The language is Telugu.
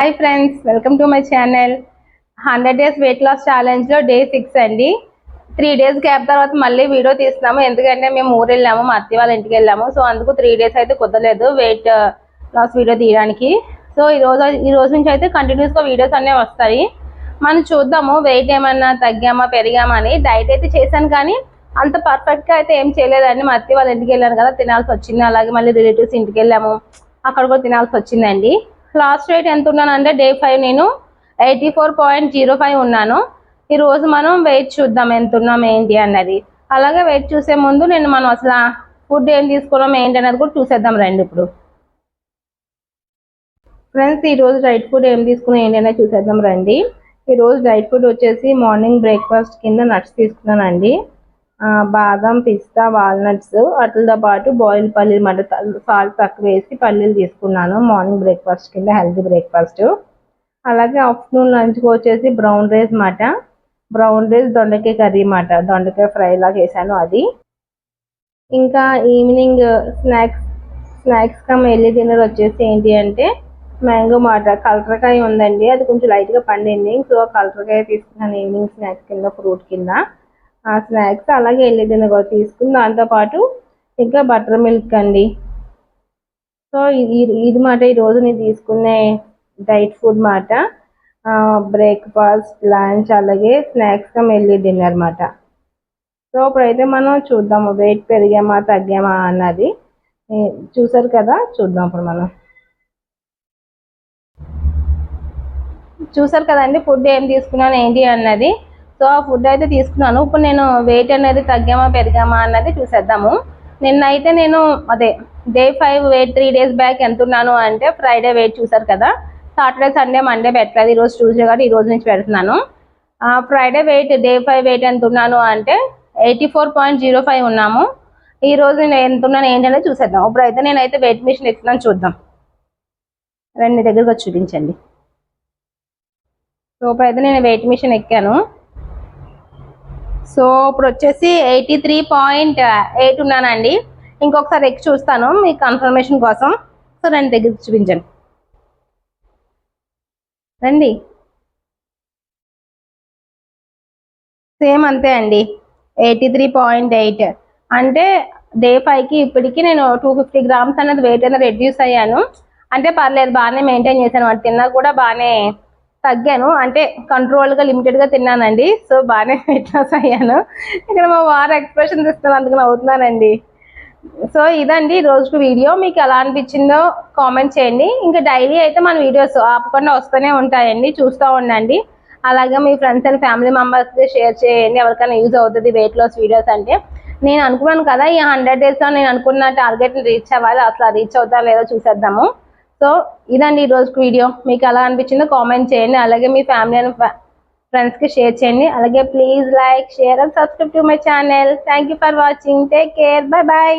Hi friends welcome to my channel hundred days weight loss ఛాలెంజ్లో day six అండి. త్రీ డేస్ గ్యాప్ తర్వాత మళ్ళీ వీడియో తీస్తున్నాము. ఎందుకంటే మేము ఊరు వెళ్ళాము మా అత్తి వాళ్ళ ఇంటికి వెళ్ళాము. సో అందుకు త్రీ డేస్ అయితే కుదరలేదు వెయిట్ లాస్ వీడియో తీయడానికి. సో ఈ రోజు ఈ రోజు నుంచి అయితే కంటిన్యూస్గా వీడియోస్ అన్నీ వస్తాయి. మనం చూద్దాము వెయిట్ ఏమన్నా తగ్గామా పెరిగామా అని. డైట్ అయితే చేశాను కానీ అంత పర్ఫెక్ట్గా అయితే ఏం చేయలేదండి. మా అత్తి వాళ్ళ ఇంటికి వెళ్ళాను కదా తినాల్సి వచ్చింది. అలాగే మళ్ళీ రిలేటివ్స్ ఇంటికి వెళ్ళాము. అక్కడ కూడా తినాల్సి వచ్చిందండి. లాస్ట్ వెయిట్ ఎంత ఉన్నాను అంటే డే ఫైవ్ నేను eighty four point zero five ఉన్నాను. ఈరోజు మనం వెయిట్ చూద్దాం ఎంత ఉన్నాం ఏంటి అన్నది. అలాగే వెయిట్ చూసే ముందు నేను మనం అసలు ఫుడ్ ఏం తీసుకున్నాం ఏంటి అనేది కూడా చూసేద్దాం రండి ఇప్పుడు. ఫ్రెండ్స్ ఈరోజు డైట్ ఫుడ్ ఏం తీసుకున్నాం ఏంటి అనేది చూసేద్దాం రండి. ఈరోజు డైట్ ఫుడ్ వచ్చేసి మార్నింగ్ బ్రేక్ఫాస్ట్ కింద నట్స్ తీసుకున్నానండి. బాదం పిస్తా వాల్నట్స్ వాటితో పాటు బాయిల్ పల్లీలు మాట సాల్ట్ తక్కువ వేసి పల్లీలు తీసుకున్నాను. మార్నింగ్ బ్రేక్ఫాస్ట్ కింద హెల్తీ బ్రేక్ఫాస్ట్. అలాగే ఆఫ్టర్నూన్ లంచ్కి వచ్చేసి బ్రౌన్ రైస్ మాట బ్రౌన్ రైస్ దొండకాయ కర్రీ మాట దొండకాయ ఫ్రై లా చేశాను అది. ఇంకా ఈవినింగ్ స్నాక్స్ స్నాక్స్ కమ్ వెళ్ళి డిన్నర్ వచ్చేసి ఏంటి అంటే మ్యాంగో మాట కలరకాయ ఉందండి. అది కొంచెం లైట్గా పండింది. సో కలరకాయ తీసుకున్నాను ఈవినింగ్ స్నాక్స్ కింద ఫ్రూట్ కింద. ఆ స్నాక్స్ అలాగే వెళ్ళి కూడా తీసుకుని దాంతోపాటు ఇంకా బటర్ మిల్క్ అండి. సో ఇది ఇది మాట ఈరోజు నేను తీసుకునే డైట్ ఫుడ్ మాట. బ్రేక్ఫాస్ట్ లంచ్ అలాగే స్నాక్స్ కమ్ వెళ్ళి డిన్నర్ మాట. సో ఇప్పుడైతే మనం చూద్దాము వెయిట్ పెరిగామా తగ్గామా అన్నది. చూసారు కదా? చూద్దాం ఇప్పుడు మనం. చూసారు కదండి ఫుడ్ ఏం తీసుకున్నాను ఏంటి అన్నది? సో ఆ ఫుడ్ అయితే తీసుకున్నాను. ఇప్పుడు నేను వెయిట్ అనేది తగ్గామా పెరిగామా అన్నది చూసేద్దాము. నిన్న అయితే నేను అదే day five weight three days back ఎంత ఉన్నాను అంటే ఫ్రైడే వెయిట్ చూసారు కదా. సాటర్డే సండే మండే పెట్టలేదు. ఈరోజు ట్యూస్డే కాబట్టి ఈ రోజు నుంచి పెడుతున్నాను. Friday weight day five weight ఎంత ఉన్నాను అంటే eighty four point zero five ఉన్నాము. ఈ రోజు నేను ఎంత ఉన్నాను ఏంటనేది చూసేద్దాం. ఇప్పుడు అయితే నేనైతే వెయిట్ మిషన్ ఎక్కుతున్నాను చూద్దాం. రండి దగ్గరకు వచ్చి చూపించండి. సో ఇప్పుడైతే నేను వెయిట్ మిషన్ ఎక్కాను. సో ఇప్పుడు వచ్చేసి ఎయిటీ త్రీ పాయింట్ ఎయిట్ ఉన్నానండి. ఇంకొకసారి ఎక్కి చూస్తాను మీ కన్ఫర్మేషన్ కోసం. సో రండి దగ్గరికి చూపించండి. రండి. సేమ్ అంతే అండి. Eighty three point eight. అంటే డే ఫైవ్కి ఇప్పటికి నేను టూ ఫిఫ్టీ గ్రామ్స్ అనేది వెయిట్ అనేది రెడ్యూస్ అయ్యాను. అంటే పర్లేదు బాగానే మెయింటైన్ చేశాను. వాటి తిన్నా కూడా బాగానే తగ్గాను. అంటే కంట్రోల్గా లిమిటెడ్గా తిన్నానండి. సో బాగానే వెయిట్ లాస్ అయ్యాను. ఇక్కడ మా వారు ఎక్స్ప్రెషన్ ఇస్తాను అందుకు నవ్వుతున్నానండి. సో ఇదండి ఈ రోజుకు వీడియో. మీకు ఎలా అనిపించిందో కామెంట్ చేయండి. ఇంకా డైలీ అయితే మన వీడియోస్ ఆపకుండా వస్తూనే ఉంటాయండి. చూస్తూ ఉండండి. అలాగే మీ ఫ్రెండ్స్ అండ్ ఫ్యామిలీ మెంబర్స్కి షేర్ చేయండి. ఎవరికైనా యూజ్ అవుతుంది వెయిట్ లాస్ వీడియోస్ అంటే. నేను అనుకున్నాను కదా ఈ హండ్రెడ్ డేస్లో నేను అనుకున్న టార్గెట్ని రీచ్ అవ్వాలి. అసలు రీచ్ అవుతా లేదో చూసేద్దాము. సో ఇదండి ఈ వీడియో. మీకు ఎలా అనిపించిందో కామెంట్ చేయండి. అలాగే మీ ఫ్యామిలీ అండ్ ఫ్రెండ్స్కి షేర్ చేయండి. అలాగే please like share and subscribe to my channel. Thank you for watching. Take care. Bye bye.